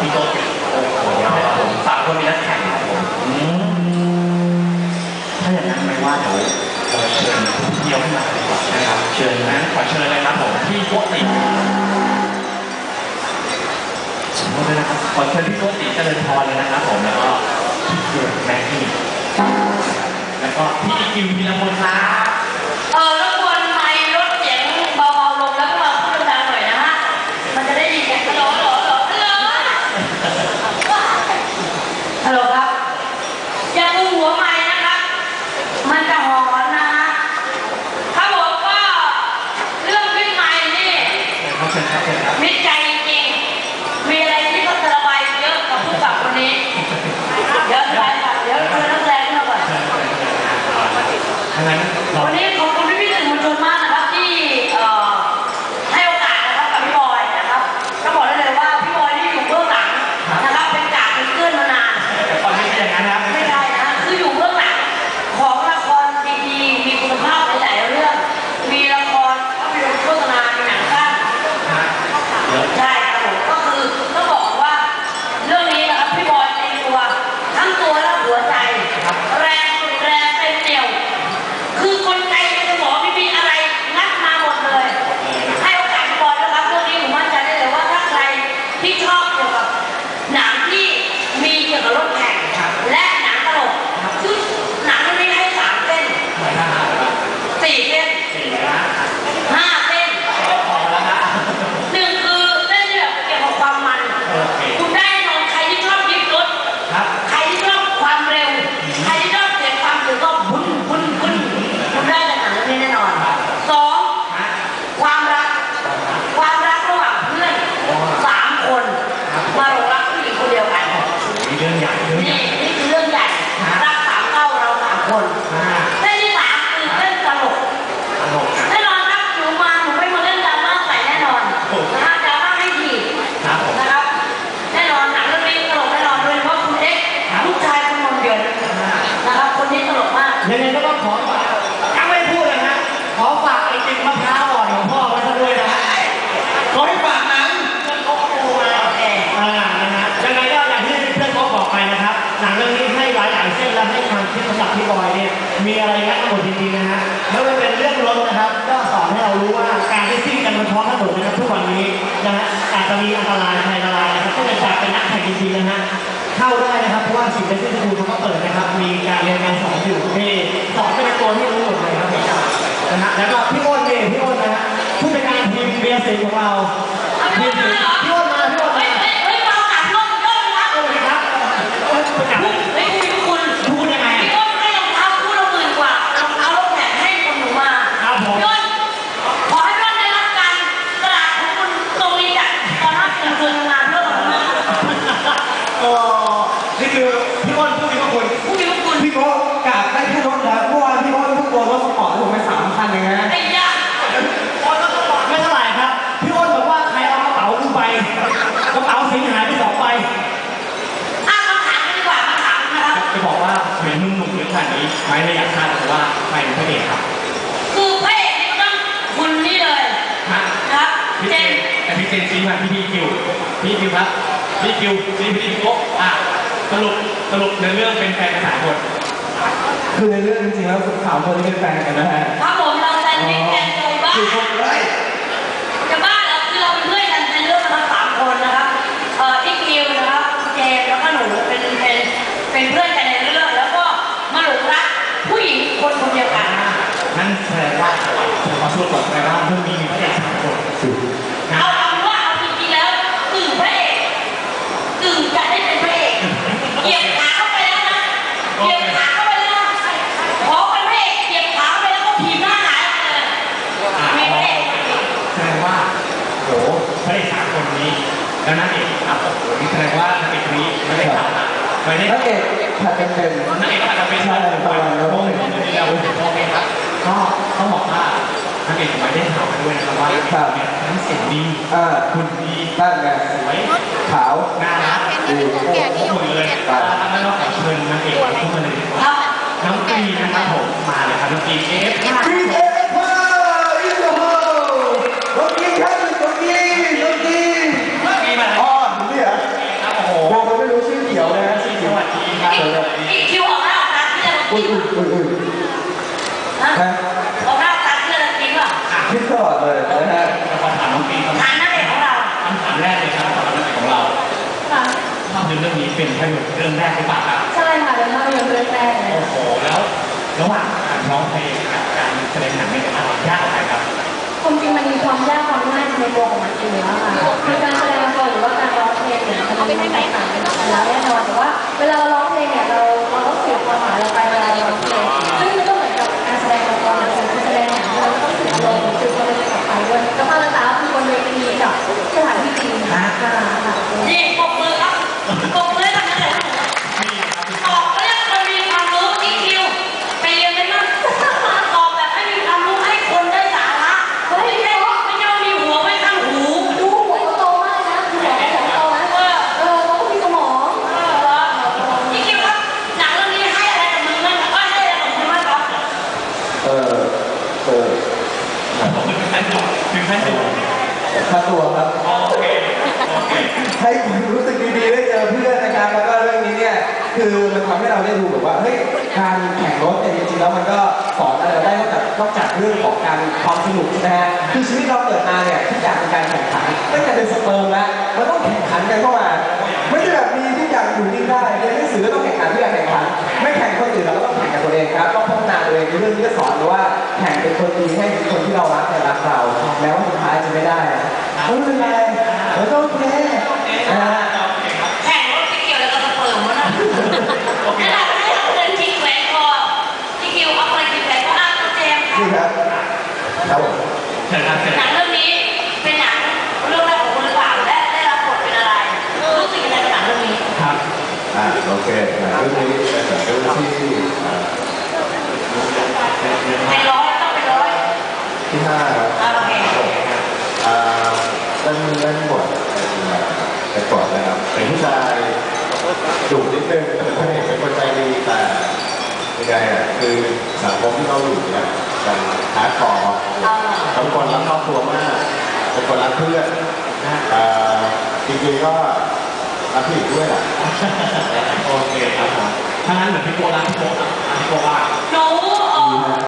พี่โต๊ะเก็บของครัผมสามคนมีนักแข่งครัผมถ้าอย่างนั้นไม่ว่าเดี๋ยวเรเชิญเที่ยวมาดีกว่านะครับ เชิญนะขอเชิญเลยครับผมพี่โกติสมมติเลยนะครับขอเชิญพี่โกติเจริญพรเลยนะครับผมแล้วก็พี่เกียรติแม็กกี้แล้วก็พี่กิวพีรพลครับ เดี๋ยวเจอนักแสดงเราก่อนวันนี้ พาะกระดูกนะครับทุกวันนี้นะฮะอาจจะมีอันตรายภัยอันตรายนะครับก็จะจากเป็นนักแข่งจริงๆนะฮะเข้าได้นะครับเพราะว่าสิ่งเป็นที่คุณเขาก็เปิดนะครับ มีการเรียนการสอนอยู่ที่สอนเป็นตัวที่รู้หมดเลยครับนะฮะแล้วก็พี่อ้นเองพี่อ้นนะฮะผู้จัดการทีมเบียร์สิงของเราทีม พี่เจนแต่พี่เจนชี้มาพี่พีคิวพี่คิวครับพี่คิวซีพี่คิวโป๊ะอะสรุปสรุปในเรื่องเป็นแฟนกันสามคนคือในเรื่องจริงๆแล้วสาวคนนี้เป็นแฟนกันนะฮะครับผมเราแฟนด์วิแฟนกันบ้างคือคนแรก พระเอกสามคนนี้ แล้วนานเอกอะโอ้โนี่แสดงว่าเอกนนี้ไม่ได้ขาดนะไม่ได้พระเอกผัดเป็นเป็นั่นเอกอาจจะเป็นชายประมาณนั้นเพราะว่าเราเป็นพ่อแม่ครับก็ต้องบอกว่านางเอกไม่ได้ขาวด้วยนะครับว่าเนี่ยทั้งเสียงดีคุณดีตั้งแต่สวยขาวน่ารักดีโอ้โหเลยถ้าไม่ต้องจากเชิญนางเอกทุกคนเลยน้องปีนะครับผมมาเลยครับน้องปีเอฟ ลอดเลยนะฮะขอถามน้องปีคำถามแรกของเราคำถามแรกเลยครับคำถามแรกของเราภาพยนตร์เรื่องนี้เป็นภาพยนตร์เรื่องแรกหรือเปล่าครับใช่ค่ะเป็นภาพยนตร์เรื่องแรกโอ้โหแล้วระหว่างการร้องเพลงกับการแสดงหนังเป็นอะไรยากไหมครับความจริงมันมีความยากความง่ายในตัวของมันเองแล้วค่ะคืการแสดงละครหรือว่าการร้องเพลงเนี่ยมันมีความแตกต่างกันยแล้วแน่นอนแต่ว่าเวลาเราร้องเพลงเนี่ยเราเราต้องสื่ความหมายเราไปเวลาเราร้องเพลง ผมเป็นขั้นตอนถึงขั้นตอนค่าตัวครับโอเคโอเคให้ความรู้สึกดีๆได้เจอเพื่อนนะครับแล้วก็เรื่องนี้เนี่ยคือมันทำให้เราได้ดูแบบว่าเฮ้ยการแข่งรถเนี่ยจริงๆแล้วมันก็สอนอะไรเราได้นอกจากนอกจากเรื่องของการความสนุกนะฮะคือชีวิตเราเกิดมาเนี่ยทุกอย่างเป็นการแข่งขันไม่แต่เป็นสเปิร์มแล้วมันต้องแข่งขันกันเข้ามาไม่ใช่แบบมีทุกอย่างอยู่นิ่งได้เรียนหนังสือก็ต้องแข่งขันทุกอย่างแข่งขันไม่แข่งคนอื่นเราก็ต้องแข่งกับตัวเองครับต้องพัฒนาตัวเองเรื่องนี้ก็สอนว่าแข่งเป็นคนดีให้ ครับผมเชิญครับเชิญหนังเรื่องนี้เป็นหนังเรื่องแรกของคุณหรือเปล่าและได้รับบทเป็นอะไรรู้สึกยังไงกับหนังเรื่องนี้ครับอ่าโอเคหนังเรื่องนี้เป็นหนังเรื่องที่อ่าเป็นร้อยต้องเป็นร้อยที่ห้าครับอ่าโอเคอ่าเล่นเล่นบทเป็นเป็นบทนะครับเป็นผู้ชายดุนิดนึงเป็นคนเป็นคนใจดีแต่ยังไงอะคือสังคมที่เราอยู่เนี่ยมันฮาร์ดคอร์ เอาเขาเป็นคนรักครอบครัวมากเป็นคนรักเพื่อนอ่าจริงๆก็รักผู้หญิงด้วยแหละโอเคครับผมถ้างั้นเหมือนพี่โกรักพี่โกรักพี่โกว่า หนู